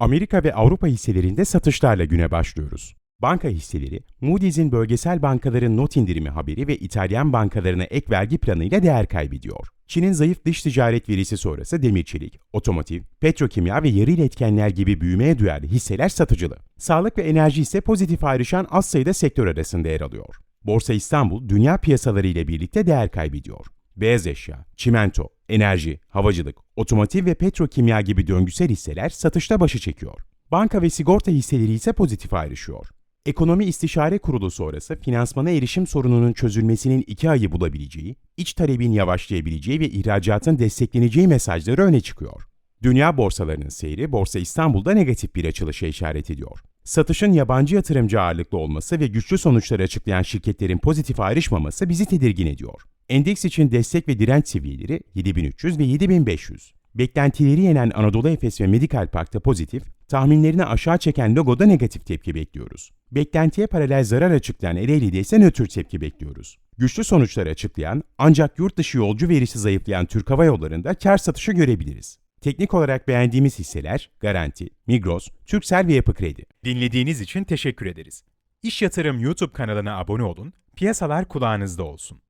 Amerika ve Avrupa hisselerinde satışlarla güne başlıyoruz. Banka hisseleri, Moody's'in bölgesel bankaların not indirimi haberi ve İtalyan bankalarına ek vergi planıyla değer kaybediyor. Çin'in zayıf dış ticaret verisi sonrası demir çelik, otomotiv, petrokimya ve yarı iletkenler gibi büyümeye duyarlı hisseler satıcılı. Sağlık ve enerji ise pozitif ayrışan az sayıda sektör arasında yer alıyor. Borsa İstanbul, dünya piyasaları ile birlikte değer kaybediyor. Beyaz eşya, çimento, enerji, havacılık, otomotiv ve petrokimya gibi döngüsel hisseler satışta başı çekiyor. Banka ve sigorta hisseleri ise pozitif ayrışıyor. Ekonomi İstişare Kurulu sonrası finansmana erişim sorununun çözülmesinin iki ayı bulabileceği, iç talebin yavaşlayabileceği ve ihracatın destekleneceği mesajları öne çıkıyor. Dünya borsalarının seyri Borsa İstanbul'da negatif bir açılışa işaret ediyor. Satışın yabancı yatırımcı ağırlıklı olması ve güçlü sonuçları açıklayan şirketlerin pozitif ayrışmaması bizi tedirgin ediyor. Endeks için destek ve direnç seviyeleri 7300 ve 7500. Beklentileri yenen Anadolu Efes ve Medical Park'ta pozitif, tahminlerini aşağı çeken Logo'da negatif tepki bekliyoruz. Beklentiye paralel zarar açıklayan Ereğli'de ise nötr tepki bekliyoruz. Güçlü sonuçları açıklayan ancak yurt dışı yolcu verisi zayıflayan Türk Hava Yolları'nda kar satışı görebiliriz. Teknik olarak beğendiğimiz hisseler Garanti, Migros, Turkcell ve Yapı Kredi. Dinlediğiniz için teşekkür ederiz. İş Yatırım YouTube kanalına abone olun, piyasalar kulağınızda olsun.